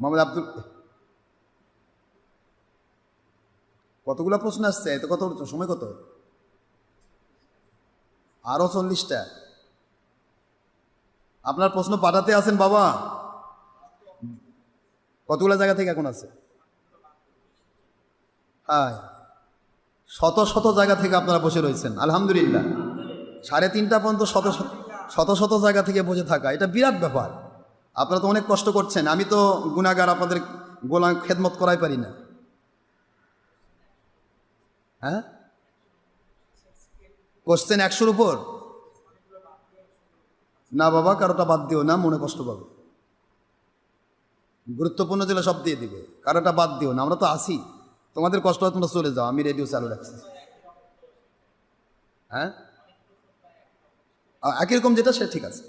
মোহাম্মদ আব্দুল কতগুলো প্রশ্ন আসছে? এত কত সময় কত? আরও চল্লিশটা। আপনার প্রশ্ন পাঠাতে আছেন বাবা। কতগুলো জায়গা থেকে এখন আছে? শত শত জায়গা থেকে আপনারা বসে রয়েছেন। আলহামদুলিল্লাহ। সাড়ে তিনটা পর্যন্ত শত শত- শত শত জায়গা থেকে বসে থাকা, এটা বিরাট ব্যাপার। আপনারা তো অনেক কষ্ট করছেন, আমি তো গুণাগার আপনাদের গোলাম খেদমত করাই পারি না। হ্যাঁ? কোশ্চেন একশোর উপর? না বাবা, কারোটা বাদ দিও না, মনে কষ্ট পাবে। গুরুত্বপূর্ণ যেগুলো সব দিয়ে দিবে, কারোটা বাদ দিও না, আমরা তো আসি তোমাদের কষ্ট হয়, তোমরা চলে যাও, আমি রেডিও চালু রাখছি। হ্যাঁ? একই রকম যেটা, সে ঠিক আছে।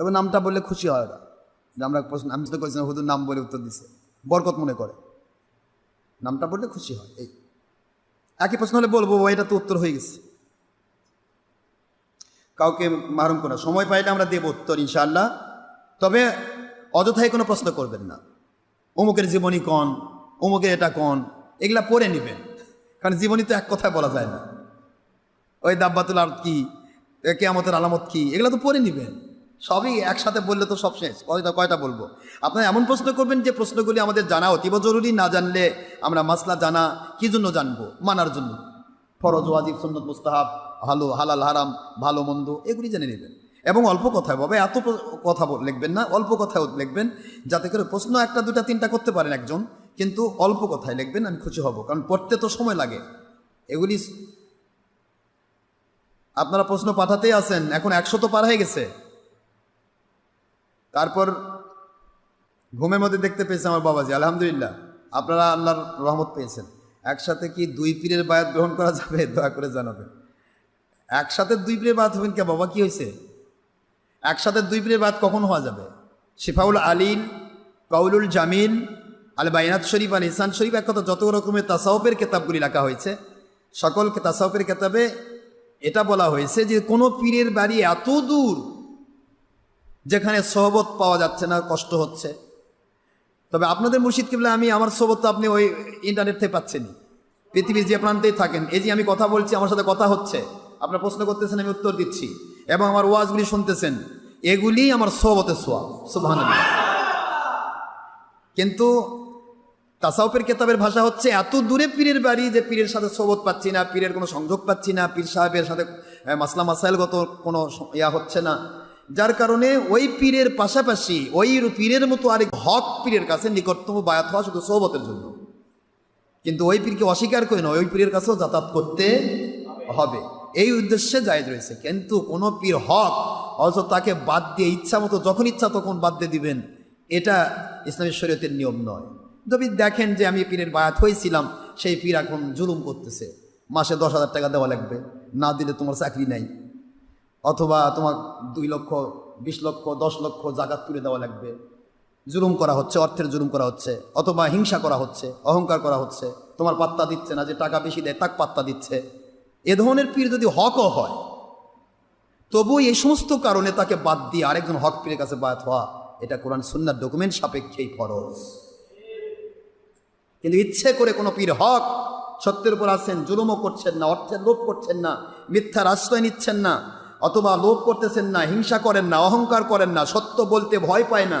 তবে নামটা বললে খুশি হয় ওরা। যে আমরা প্রশ্ন আমি তো করেছিলাম হুদুর নাম বলে উত্তর দিছে। বরকত মনে করে। নামটা বললে খুশি হয় এই। একই প্রশ্ন হলে বলব "ও, এটা তো উত্তর হয়ে গেছে। কাউকে মারুম করে সময় পাইলে আমরা দেব উত্তর ইনশাআল্লাহ। তবে অযথায় কোনো প্রশ্ন করবেন না। অমুকের জীবনী কন? অমুকের এটা কন? এগুলা পড়ে নেবেন। কারণ জীবনী তো এক কথায় বলা যায় না। ওই দাব্বাতুল আর কি? কেয়ামতের আলামত কি? এগুলো তো পড়ে নেবেন। সবই একসাথে বললে তো সব শেষ। কয়টা কয়টা বলব? আপনারা এমন প্রশ্ন করবেন যে প্রশ্নগুলি আমাদের জানা অতীব জরুরি, না জানলে আমরা মাসলা জানা কি জন্য জানব? মানার জন্য। ফরজ, ওয়াজিব, সুন্নত, মুস্তাহাব, ভালো, হালাল, হারাম, ভালো, মন্দ, এগুলি জেনে নেবেন। এবং অল্প কথায় বাবা এত কথা লিখবেন না, অল্প কথায় লিখবেন, যাতে করে প্রশ্ন একটা দুটা তিনটা করতে পারেন একজন, কিন্তু অল্প কথায় লিখবেন, আমি খুশি হব, কারণ পড়তে তো সময় লাগে। এগুলি আপনারা প্রশ্ন পাঠাতেই আছেন, এখন একশো তো পার হয়ে গেছে। তারপর ঘুমের মধ্যে দেখতে পেয়েছে আমার বাবাজি, আলহামদুলিল্লাহ। আপনারা আল্লাহর রহমত পেয়েছেন। একসাথে কি দুই পীরের বায়াত গ্রহণ করা যাবে? দয়া করে জানাবেন। একসাথে দুই পীরের বায়াত হবেন কে বাবা? কি হয়েছে? একসাথে দুই পীরের বায়াত কখন হওয়া যাবে? শিফাউল আলীল, কাউলুল জামিল আল বাইনাত শরীফ আল ইসান শরীফ, এক কথা যত রকমের তাসাউপের কেতাবগুলি লেখা হয়েছে, সকল তাসাউপের কেতাবে এটা বলা হয়েছে যে কোনো পীরের বাড়ি এত দূর যেখানে সহবত পাওয়া যাচ্ছে না, কষ্ট হচ্ছে। তবে আপনাদের মুর্শিদ কিবলা আমি, আমার সহবত তো আপনি ওই ইন্টারনেট থেকে পাচ্ছেনই। পৃথিবীর যে প্রান্তেই থাকেন, এই যে আমি কথা বলছি, আমার সাথে কথা হচ্ছে আপনার প্রশ্ন করতেছেন, আমি উত্তর দিচ্ছি। এবং আমার ওয়াজগুলি শুনতেছেন, এগুলি আমার সহবতের সোয়া সুবাহ কিন্তু তাসাউপের কেতাবের ভাষা হচ্ছে, এত দূরে পীরের বাড়ি যে পীরের সাথে সোবত পাচ্ছি না, পীরের কোনো সংযোগ পাচ্ছি না, পীর সাহেবের সাথে মাসলা মাসাইলগত কোনো ইয়া হচ্ছে না। যার কারণে ওই পীরের পাশাপাশি ওই পীরের মতো আরেক হক পীরের কাছে নিকটতম বায়াত হওয়া শুধু সোবতের জন্য। কিন্তু ওই পীরকে অস্বীকার করে নয়, ওই পীরের কাছেও যাতায়াত করতে হবে। এই উদ্দেশ্যে জায়জ রয়েছে। কিন্তু কোনো পীর হক, অথচ তাকে বাদ দিয়ে ইচ্ছা মতো, যখন ইচ্ছা তখন বাদ দিয়ে দিবেন, এটা ইসলামী শরীয়তের নিয়ম নয়। যদি দেখেন যে আমি পীরের বায়াত হয়েছিলাম, সেই পীর এখন জুলুম করতেছে। মাসে দশ হাজার টাকা দেওয়া লাগবে। না দিলে তোমার চাকরি নাই। অথবা তোমার দুই লক্ষ, বিশ লক্ষ, দশ লক্ষ জাকাত তুলে দেওয়া লাগবে। জুলুম করা হচ্ছে, অর্থের জুলুম করা হচ্ছে, অথবা হিংসা করা হচ্ছে, অহংকার করা হচ্ছে। তোমার পাত্তা দিচ্ছে না যে টাকা বেশি দেয়, তাক পাত্তা দিচ্ছে। এ ধরনের পীর যদি হকও হয়, তবু এই সমস্ত কারণে তাকে বাদ দিয়ে আরেকজন হক পীরের কাছে বায়াত হওয়া, এটা কোরআন সুন্নার ডকুমেন্ট সাপেক্ষেই ফরজ। কিন্তু ইচ্ছে করে কোনো পীর হক সত্যের উপর আছেন জুলুমও করছেন না, অর্থের লোভ করছেন না, মিথ্যার আশ্রয় নিচ্ছেন না অথবা লোভ করতেছেন না, হিংসা করেন না, অহংকার করেন না, সত্য বলতে ভয় পায় না।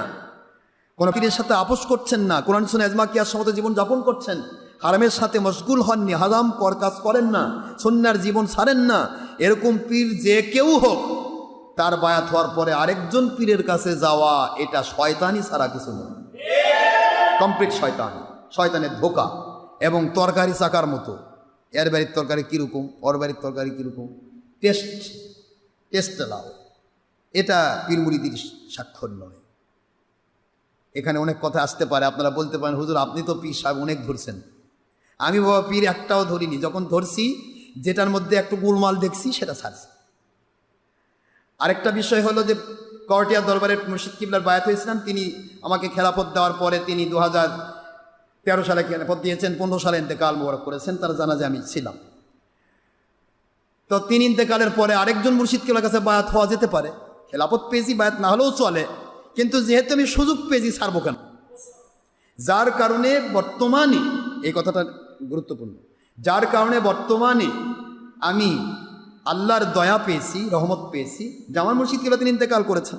কোনো পীরের সাথে আপোষ করছেন না, কোরআন শুনে এজমা কিয়ার সমত জীবন যাপন করছেন, হারামের সাথে মশগুল হননি হারাম কর কাজ করেন না সন্ন্যার জীবন সারেন না, এরকম পীর যে কেউ হোক, তার বায়াত হওয়ার পরে আরেকজন পীরের কাছে যাওয়া, এটা শয়তানি ছাড়া কিছু নয়। কমপ্লিট শয়তান, শয়তানের ধোকা এবং তরকারি চাকার মতো। এর বাড়ির তরকারি কীরকম, ওর বাড়ির তরকারি কীরকম? টেস্ট টেস্ট লাও এটা পীরমুড়িদির স্বাক্ষর নয়। এখানে অনেক কথা আসতে পারে, আপনারা বলতে পারেন, হুজুর, আপনি তো পীর সাহেব, অনেক ধরছেন। আমি বাবা পীর একটাও ধরিনি, যখন ধরছি, যেটার মধ্যে একটু গোলমাল দেখছি, সেটা ছাড়ছি। আরেকটা বিষয় হলো যে করটিয়া দরবারের মুর্শিদ কিবলার বায়াত হয়েছিলাম, তিনি আমাকে খেলাফত দেওয়ার পরে তিনি দু হাজার তেরো সালে খেলাফত দিয়েছেন, পনেরো সালে ইন্তেকাল মোবারক করেছেন, তার জানাজে আমি ছিলাম। তো তিন ইন্তেকালের পরে আরেকজন মুর্শিদ কিবলার কাছে বায়াত হওয়া যেতে পারে। খেলাফত পেয়েছি, বায়াত না হলেও চলে। কিন্তু যেহেতু আমি সুযোগ পেয়েছি, ছাড়বো কেন? যার কারণে বর্তমানে, এই কথাটা গুরুত্বপূর্ণ। যার কারণে বর্তমানে আমি আল্লাহর দয়া পেয়েছি, রহমত পেয়েছি, জামাল মুর্শিদ কিবা তিনি ইন্তেকাল করেছেন।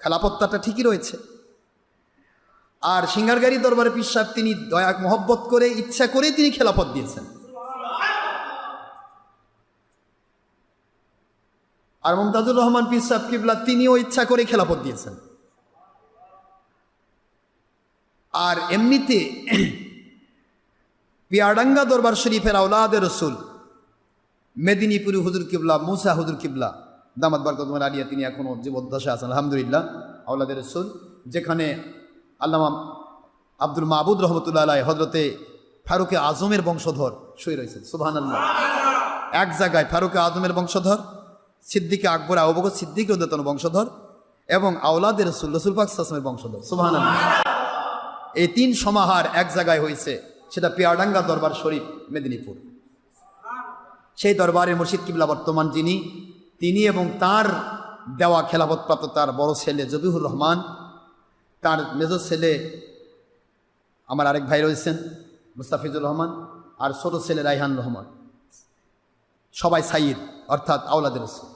খেলাপত্তাটা ঠিকই রয়েছে। আর সিঙ্গারগাড়ি দরবারে পীর সাহেব তিনি দয়া, মহব্বত করে, ইচ্ছা করে তিনি খেলাপথ দিয়েছেন। আর মমতাজুর রহমান পীর সাহেব কিবলা, তিনিও ইচ্ছা করে খেলাপথ দিয়েছেন। আর এমনিতে পিয়াডাঙ্গা দরবার শরীফের আউলাদের রসুল, মেদিনীপুরি হুজুর কিবলা, মুসা হুজুর কিবলা, দামাত বারকতমান আলিয়া, তিনি এখনও জীবদ্দশা আছেন, আলহামদুলিল্লাহ আউলাদের রসুল, যেখানে আল্লামা আব্দুল মাহবুদ রহমতুল্লাহ আলাই হজরতে ফারুকে আজমের বংশধর শুয়ে রয়েছে। আল্লাহ এক জায়গায় ফারুকে আজমের বংশধর সিদ্দিকে আকবর আবুবকর সিদ্দিক রদতন বংশধর এবং আউলাদের রসুল রসুল পাক সাসমের বংশধর। আল্লাহ এই তিন সমাহার এক জায়গায় হয়েছে সেটা পিয়াডাঙ্গা দরবার শরীফ, মেদিনীপুর। সেই দরবারে মুর্শিদ কিবলা বর্তমান যিনি, তিনি এবং তার দেওয়া খেলাফতপ্রাপ্ত তার বড় ছেলে জবিহুর রহমান, তার মেজ ছেলে আমার আরেক ভাই রয়েছেন, মুস্তাফিজুর রহমান, আর ছোট ছেলে রাইহান রহমান। সবাই সাইদ অর্থাৎ আওলাদের রসুল।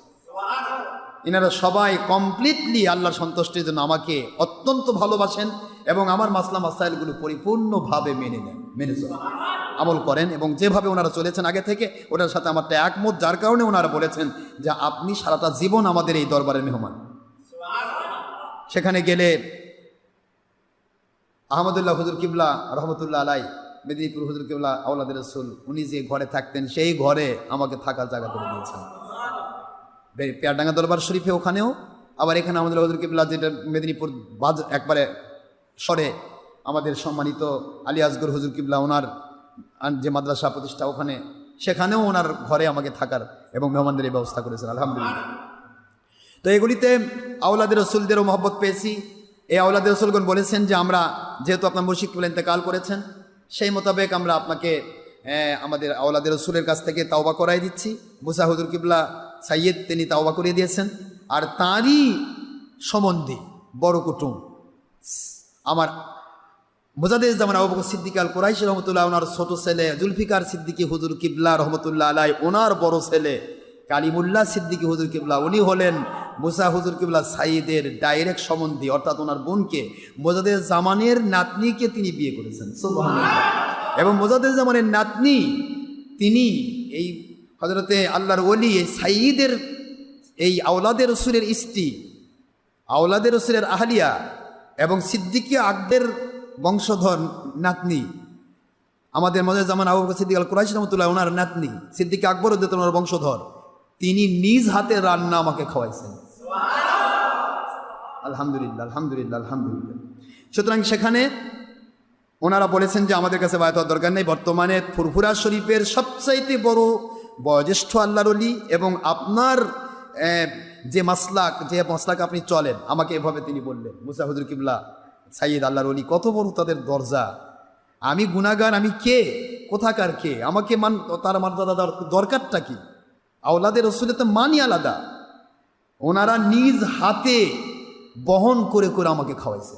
এনারা সবাই কমপ্লিটলি আল্লাহর সন্তুষ্টির জন্য আমাকে অত্যন্ত ভালোবাসেন এবং আমার মাসলা মাসাইলগুলো পরিপূর্ণভাবে মেনে নেন, মেনে চলেন। আমল করেন এবং যেভাবে ওনারা চলেছেন আগে থেকে ওটার সাথে আমারটা একমত, যার কারণে ওনারা বলেছেন যে আপনি সারাটা জীবন আমাদের এই দরবারের মেহমান। সেখানে গেলে আহমদুল্লাহ হুজুর কিবলা রহমতুল্লাহ আলাই, মেদিনীপুর হুজুর কিবলা আউলাদের রসুল, উনি যে ঘরে থাকতেন, সেই ঘরে আমাকে থাকার জায়গা করে দিয়েছেন। পেয়ারডাঙ্গা দরবার শরীফে ওখানেও, আবার এখানে আমাদের হজুর কিবলা যেটা মেদিনীপুর বাজ একবারে সরে, আমাদের সম্মানিত আলী আসগর হুজুর কিবলা, ওনার যে মাদ্রাসা প্রতিষ্ঠা ওখানে, সেখানেও ওনার ঘরে আমাকে থাকার এবং মেহমানদের এই ব্যবস্থা করেছেন, আলহামদুলিল্লাহ। তো এগুলিতে আওলাদের রসুলদেরও মহব্বত পেয়েছি। এই আওলাদের রসুলগণ বলেছেন যে আমরা যেহেতু আপনার মুর্শিদ কিবলা ইন্তেকাল করেছেন, সেই মোতাবেক আমরা আপনাকে আমাদের আওলাদের রসুলের কাছ থেকে তাওবা করাই দিচ্ছি। মুসা হজুর কিবলা সাইয়েদ, তিনি তাওবা করিয়ে দিয়েছেন। আর তাঁরই সম্বন্ধে বড় কুটুম আমার মোজাদের জামান আবু বকর সিদ্দিক আল কোরাইশ রহমতুল্লাহ ওনার ছোট ছেলে, জুলফিকার সিদ্দিকী হুজুর কিবলা রহমতুল্লাহ আলাই ওনার বড় ছেলে কালিমুল্লাহ সিদ্দিকী হুজুর কিবলা, উনি হলেন মুসা হুজুর কিবলা সাইদের ডাইরেক্ট সম্বন্ধী, অর্থাৎ ওনার বোনকে মোজাদের জামানের নাতনিকে তিনি বিয়ে করেছেন। এবং মোজাদের জামানের নাতনি, তিনি এই হজরতে আল্লাহর ওলি এই সাইদের এই আওলাদের রসুলের স্ত্রী আওলাদের রসুলের আহলিয়া এবং সিদ্দিকী আকদের বংশধর নাতনি আমাদের মজার জামান আবু সিদ্দিক আল কুরাইশ রহমতুল্লাহ ওনার নাতনি সিদ্দিক আকবর উদ্দিত ওনার বংশধর তিনি নিজ হাতে রান্না আমাকে খাওয়াইছেন। আলহামদুলিল্লাহ আলহামদুলিল্লাহ আলহামদুলিল্লাহ। সুতরাং সেখানে ওনারা বলেছেন যে আমাদের কাছে বায়ত হওয়ার দরকার নেই বর্তমানে ফুরফুরা শরীফের সবচাইতে বড় বয়োজ্যেষ্ঠ আল্লাহর অলি এবং আপনার যে মাসলাক যে মাসলাক আপনি চলেন, আমাকে এভাবে তিনি বললেন, মুসা হুজুর কিবলা সাইয়দ আল্লাহর অলি কত বড় তাদের দরজা। আমি গুণাগার আমি কে? কোথাকার কে? আমাকে মান, তার মর্যাদা দরকারটা কি? আওলাদের রসুলের তো মানই আলাদা। ওনারা নিজ হাতে বহন করে করে আমাকে খাওয়াইছে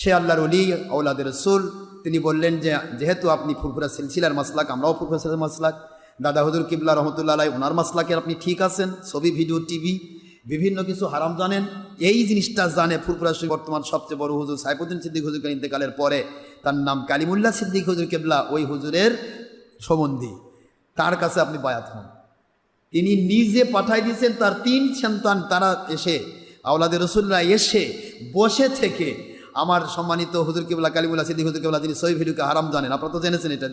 সে আল্লাহর অলি আউলাদের রসুল। তিনি বললেন যে, যেহেতু আপনি ফুরফুরা সিলসিলার মাসলাক, আমরাও ফুরফুরা সিলসিলার মাসলাক। দাদা হুজুর কিবলা রহমতুল্লাহ আলাই ওনার মাসলাকে আপনি ঠিক আছেন? ছবি, ভিডিও, টিভি, বিভিন্ন কিছু হারাম জানেন। এই জিনিসটা জানে ফুরফুরা শরীফ বর্তমান সবচেয়ে বড় হুজুর সাইফুদ্দিন সিদ্দিক হুজুরকে ইন্তেকালের পরে। তার নাম কালিমুল্লাহ সিদ্দিক হুজুর কেবলা, ওই হুজুরের সম্বন্ধী। তার কাছে আপনি বায়াত হন। তিনি নিজে পাঠাই দিয়েছেন, তার তিন সন্তান, তারা এসে, আওলাদের রসুল্লাহ এসে বসে থেকে আমার সম্মানিত হুজুর কিবলা কালিমুল্লাহ সিদ্দিক হুজুর কিবলা তিনি সই ভিডিওকে হারাম জানেন আপনারা তো জেনেছেন এটা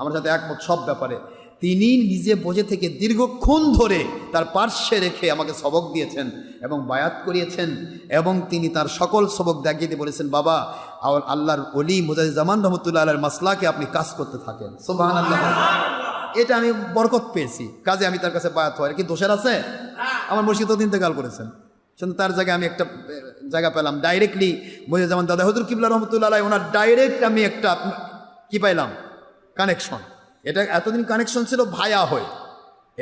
আমার সাথে একমত সব ব্যাপারে। তিনি নিজে বসে থেকে দীর্ঘক্ষণ ধরে তার পার্শ্বে রেখে আমাকে সবক দিয়েছেন এবং বায়াত করিয়েছেন এবং তিনি তার সকল সবক দেখিয়ে দিয়ে বলেছেন বাবা আওয়াল আল্লাহর অলি মুজাহিদ জামান রহমতুল্লাহ আল্লাহর মাসলাকে আপনি কাজ করতে থাকেন। সোবাহান আল্লাহ এটা আমি বরকত পেয়েছি। কাজে আমি তার কাছে বায়াত হয় কি দোষের আছে? আমার মুর্শিদ ইন্তেকাল করেছেন। কিন্তু তার জায়গায় আমি একটা জায়গা পেলাম। ডাইরেক্টলি যেমন দাদা হজুর কিবলা রহমতুল্লাহ ওনার ডাইরেক্ট আমি একটা, কি পাইলাম? কানেকশন এটা এতদিন কানেকশন ছিল ভায়া হয়ে।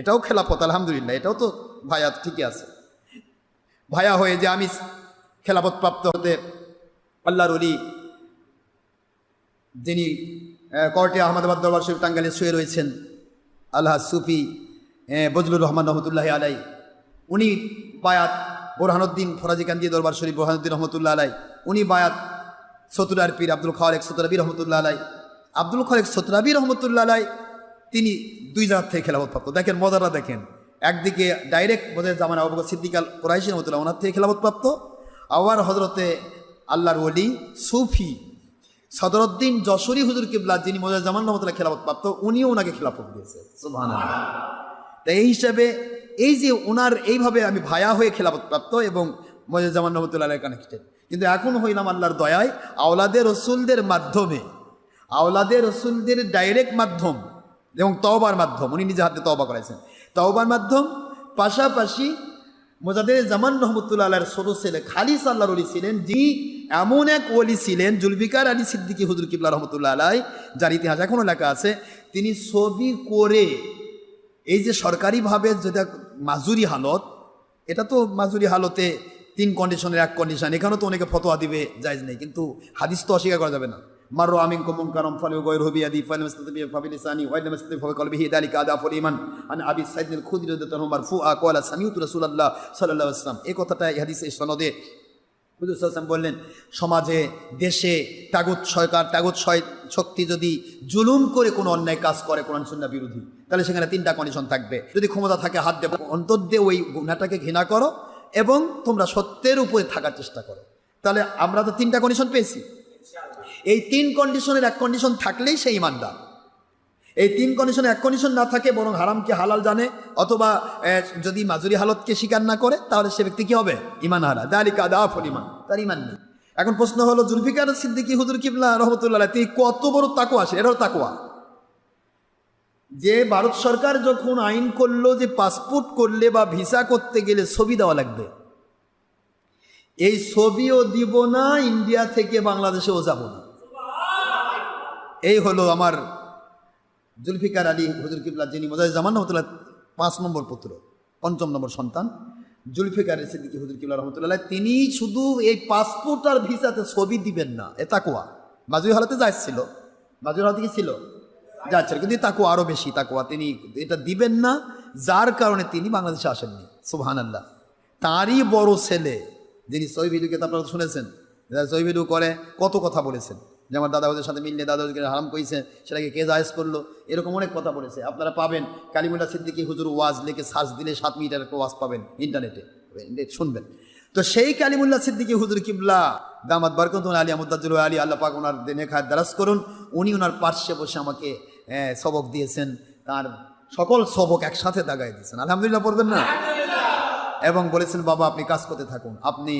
এটাও খেলাফত, আলহামদুলিল্লাহ। এটাও তো ভায়া, ঠিকই আছে। ভায়া হয়ে যে আমি খেলাফত প্রাপ্ত হতে আল্লাহর অলি যিনি কর্টে আহমদাবাদ দরবার শরীফ টাঙ্গালে শুয়ে রয়েছেন আল্লাহ সুফি বজলুর রহমান রহমতুল্লাহ আলাই উনি বায়াত বোরহানুদ্দিন ফরাজি কান্দি দরবার শরীফ, বোরহানুদ্দিন রহমতুল্লাহ আলাই উনি বায়াত সতুরার পীর আব্দুল খালেক সতুরাবি রহমতুল্লাহ আলাই আব্দুল খালেক সতুরাবি রহমতুল্লাহ আলাই তিনি দুই জায়গার থেকে খেলাফত প্রাপ্ত। দেখেন, মজাটা দেখেন। একদিকে ডাইরেক্ট বোধ জামান আবু বকর সিদ্দিক আল কোরাইশি রহমতুল্লাহ ওনার থেকে খেলাফত প্রাপ্ত। আবার হজরতে আল্লাহর ওলি, সুফি সদরুদ্দিন যশোরী হুজুর কিবলা, যিনি মোজা জামান রহমতুল্লাহ খেলাফত প্রাপ্ত, উনিও ওনাকে খেলাফত দিয়েছে। সুবহানাল্লাহ। তো এই হিসাবে এই যে ওনার এইভাবে আমি ভায়া হয়ে খেলাফত প্রাপ্ত এবং মজাজামান রহমতুল্লাহ কানেক্টেড কিন্তু এখন হইলাম আল্লাহর দয়ায়, আওলাদের রসুলদের মাধ্যমে। আওলাদের রসুলদের ডাইরেক্ট মাধ্যম এবং তওবার মাধ্যম। উনি নিজে হাতে তওবা করেছেন তওবার মাধ্যম, পাশাপাশি মোজাদের জামান রহমতুল্লাহ আল্লাহর ছোট ছেলে খালিস আল্লাহর অলি ছিলেন, যিনি এমন এক ওলি ছিলেন, জুলফিকার আলী সিদ্দিকী হুজুর কিবলা রহমতুল্লাহ আলাই, যার ইতিহাস এখনও লেখা আছে। তিনি ছবি করে, এই যে সরকারিভাবে যেটা মাজুরি হালত, এটা তো মাজুরি হালতে তিন কন্ডিশনের এক কন্ডিশন এখানেও তো অনেকে ফতোয়া দিবে, জায়জ নেই, কিন্তু হাদিস তো অস্বীকার করা যাবে না। মারো আমিন কুমুম কারম ফলে গয়ের হবি আদি ফলে মস্তাবি ফাবি লিসানি, ওয়াইল মস্তাবি ফাবি কলবিহি, দালিকা আদা ফল ইমান আন আবি সাইদ আল খুদরি রাদিয়াল্লাহু মারফু আকালা সামিউতু রাসূলুল্লাহ সাল্লাল্লাহু আলাইহি ওয়াসাল্লাম। এই কথাটা এই হাদিসে সনদে হুজুর সাল্লাম বললেন, সমাজে, দেশে তাগুত সরকার, তাগুত শক্তি যদি জুলুম করে কোনো অন্যায় কাজ করে কোরআন সুন্নাহ বিরোধী তাহলে সেখানে তিনটা কন্ডিশন থাকবে। যদি ক্ষমতা থাকে, হাত দেবে অন্তর দিয়ে ওই গুণাটাকে ঘৃণা করো এবং তোমরা সত্যের উপরে থাকার চেষ্টা করো। তাহলে আমরা তো তিনটা কন্ডিশন পেয়েছি। এই তিন কন্ডিশনের এক কন্ডিশন থাকলেই সে ইমানদার। এই তিন কন্ডিশনে এক কন্ডিশন না থাকে, বরং হারামকে হালাল জানে, অথবা যদি মাজুরি হালতকে স্বীকার না করে, তাহলে সে ব্যক্তি কি হবে? ইমান হারা। দালিকা দাফল ইমান। তার ইমান নেই। এখন প্রশ্ন হলো, জুলফিকার সিদ্দিকি হুজুর কিবলা রহমতুল্লাহ তিনি কত বড় তাকুয়া আছে এটাও তাকুয়া যে ভারত সরকার যখন আইন করল যে পাসপোর্ট করলে বা ভিসা করতে গেলে ছবি দেওয়া লাগবে, এই ছবিও দিব না, ইন্ডিয়া থেকে বাংলাদেশেও যাব না। এই হলো আমার জুলফিকার আলী হুজুর কিবলা, যিনি মোজাই জামান রহমতুল্লাহ, পাঁচ নম্বর পুত্র, পঞ্চম নম্বর সন্তান। জুলফিকার সিদ্দিকী হুজুর কিবলা রহমতুল্লাহ, তিনি শুধু এই পাসপোর্ট আর ভিসাতে ছবি দিবেন না, এ তাকুয়া মাজুই হালাতে যাচ্ছিল মাজুই হালাতে কি ছিল? যাচ্ছিল কিন্তু তাকুয়া আরও বেশি তাকুয়া তিনি এটা দিবেন না, যার কারণে তিনি বাংলাদেশে আসেননি সুবহান আল্লাহ তারই বড় ছেলে, যিনি ভিডিওকে আপনারা শুনেছেন সই করে, কত কথা বলেছেন। যে আমার দাদা ওদের সাথে মিললে দাদা ওদেরকে হারাম করেছে সেটাকে কে জায়েজ করল, এরকম অনেক কথা বলেছে। আপনারা পাবেন, কালিমুল্লাহ সিদ্দিকি হুজুর ওয়াজ লিখে সার্চ দিলে সাত মিনিটের ওয়াজ পাবেন ইন্টারনেটে শুনবেন। তো সেই কালিমুল্লা সিদ্দিকি হুজুর কিবলা দামাদ বারকত আলী আমুদ্দাজুল আলী, আল্লাহ পাক ওনার দিনে খায় দারাজ করুন, উনি ওনার পার্শ্বে বসে আমাকে সবক দিয়েছেন তার সকল সবক একসাথে দাগাই দিয়েছেন। আলহামদুলিল্লাহ পড়বেন না? এবং বলেছেন বাবা আপনি কাজ করতে থাকুন। আপনি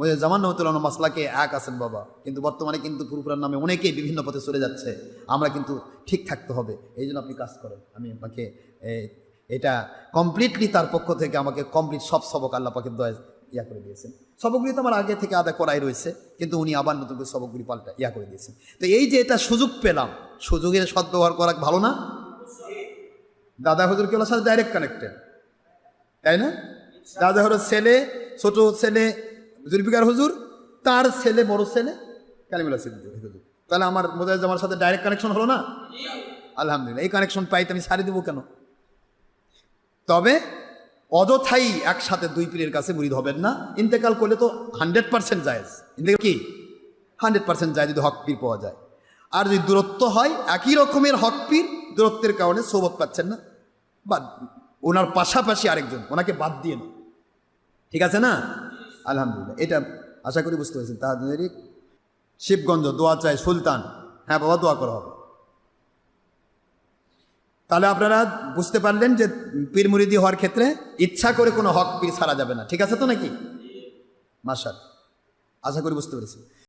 মজে জামান রহমতুল্লাহ মাসলাকে এক আছেন বাবা। কিন্তু বর্তমানে কিন্তু পুরুপুরার নামে অনেকেই বিভিন্ন পথে চলে যাচ্ছে। আমরা কিন্তু ঠিক থাকতে হবে। এই জন্য আপনি কাজ করেন। আমি আপনাকে এটা কমপ্লিটলি তার পক্ষ থেকে আমাকে কমপ্লিট সব সবক আল্লাহ পাকে দয়া ইয়া করে দিয়েছেন। সবকগুলি তো আমার আগে থেকে আদা করাই রয়েছে কিন্তু উনি আবার নতুন করে সবকগুলি পাল্টা ইয়া করে দিয়েছেন। তো এই যে এটা সুযোগ পেলাম সুযোগের সদ্ব্যবহার করা ভালো না? দাদা হুজুর কেবল সাথে ডাইরেক্ট কানেক্টেড তাই না? দাদা হলো ছেলে ছোট ছেলে জুলফিকার হুজুর তার ছেলে বড় ছেলে কালিমুল্লাহ সিদ্দিক হুজুর। তাহলে আমার মোদায় জামার সাথে ডাইরেক্ট কানেকশন হলো না? আলহামদুলিল্লাহ এই কানেকশন পাইতে আমি সারি দেবো কেন? তবে অযথাই একসাথে দুই পীরের কাছে মুরিদ হবেন না। ইন্তেকাল করলে তো হান্ড্রেড পার্সেন্ট জায়েজ। ইন্তেকাল কি? হান্ড্রেড পার্সেন্ট যায় যদি হক পীর পাওয়া যায়। আর যদি দূরত্ব হয়, একই রকমের হক পীর, দূরত্বের কারণে সৌবত পাচ্ছেন না। বাদ ওনার পাশাপাশি আরেকজন, ওনাকে বাদ দিয়ে না। ঠিক আছে না? আলহামদুলিল্লাহ। এটা আশা করি বুঝতে পেরেছেন। তাহাদের শিবগঞ্জ দোয়া চাই সুলতান। হ্যাঁ বাবা, দোয়া করা হবে। তাহলে আপনারা বুঝতে পারলেন যে পীর মুরিদি হওয়ার ক্ষেত্রে ইচ্ছা করে কোনো হক পীর ছাড়া যাবে না। ঠিক আছে তো নাকি? মাসাল আশা করি বুঝতে পেরেছি।